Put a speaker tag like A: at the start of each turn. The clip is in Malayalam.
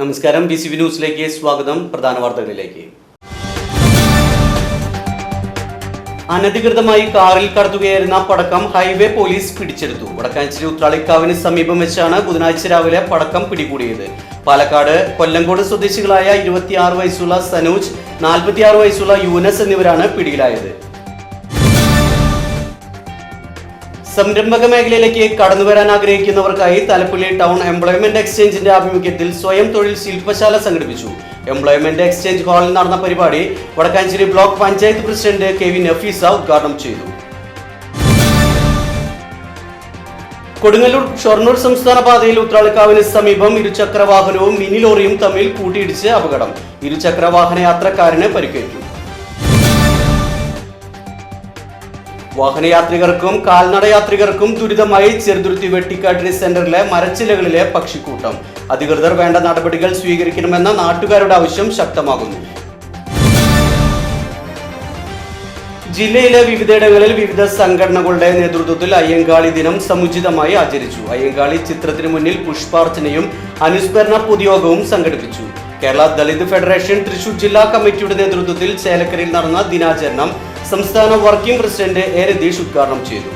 A: നമസ്കാരം. ബി സി വി ന്യൂസിലേക്ക് സ്വാഗതം. പ്രധാന വാർത്തകളിലേക്ക്. അനധികൃതമായി കാറിൽ കടത്തുകയായിരുന്ന പടക്കം ഹൈവേ പോലീസ് പിടിച്ചെടുത്തു. വടക്കാഞ്ചേരി ഉത്രാളിക്കാവിന് സമീപം വെച്ചാണ് ബുധനാഴ്ച രാവിലെ പടക്കം പിടികൂടിയത്. പാലക്കാട് കൊല്ലങ്കോട് സ്വദേശികളായ ഇരുപത്തിയാറ് വയസ്സുള്ള സനൂജ് നാൽപ്പത്തിയാറ് വയസ്സുള്ള യൂനസ് എന്നിവരാണ് പിടിയിലായത്. സംരംഭക മേഖലയിലേക്ക് കടന്നു വരാൻ ആഗ്രഹിക്കുന്നവർക്കായി തലപ്പള്ളി ടൗൺ എംപ്ലോയ്മെന്റ് എക്സ്ചേഞ്ചിന്റെ ആഭിമുഖ്യത്തിൽ സ്വയം തൊഴിൽ ശില്പശാല സംഘടിപ്പിച്ചു. എംപ്ലോയ്മെന്റ് എക്സ്ചേഞ്ച് ഹാളിൽ നടന്ന പരിപാടി Vadakkanchery block panchayat president K V Nafeesa ഉദ്ഘാടനം ചെയ്തു. കൊടുങ്ങല്ലൂർ ഷൊർണൂർ സംസ്ഥാന പാതയിൽ ഉത്രാളിക്കാവിന് സമീപം ഇരുചക്ര വാഹനവും മിനി ലോറിയും തമ്മിൽ കൂട്ടിയിടിച്ച് അപകടം. ഇരുചക്ര വാഹന യാത്രക്കാരന് പരിക്കേറ്റു. വാഹനയാത്രികർക്കും കാൽനടയാത്രികർക്കും ദുരിതമായി ചെറുതുരുത്തി വെട്ടിക്കാട്ടിരി സെന്ററിലെ മരച്ചിലകളിലെ പക്ഷിക്കൂട്ടം. അധികൃതർ വേണ്ട നടപടികൾ സ്വീകരിക്കണമെന്ന നാട്ടുകാരുടെ ആവശ്യം ശക്തമാകുന്നു. ജില്ലയിലെ വിവിധയിടങ്ങളിൽ വിവിധ സംഘടനകളുടെ നേതൃത്വത്തിൽ അയ്യങ്കാളി ദിനം സമുചിതമായി ആചരിച്ചു. അയ്യങ്കാളി ചിത്രത്തിന് മുന്നിൽ പുഷ്പാർച്ചനയും അനുസ്മരണ പൊതുയോഗവും സംഘടിപ്പിച്ചു. കേരള ദളിത് ഫെഡറേഷൻ തൃശൂർ ജില്ലാ കമ്മിറ്റിയുടെ നേതൃത്വത്തിൽ ചേലക്കരയിൽ നടന്ന ദിനാചരണം സംസ്ഥാന വർക്കിംഗ് പ്രസിഡന്റ് എ രതീഷ് ഉദ്ഘാടനം ചെയ്തു.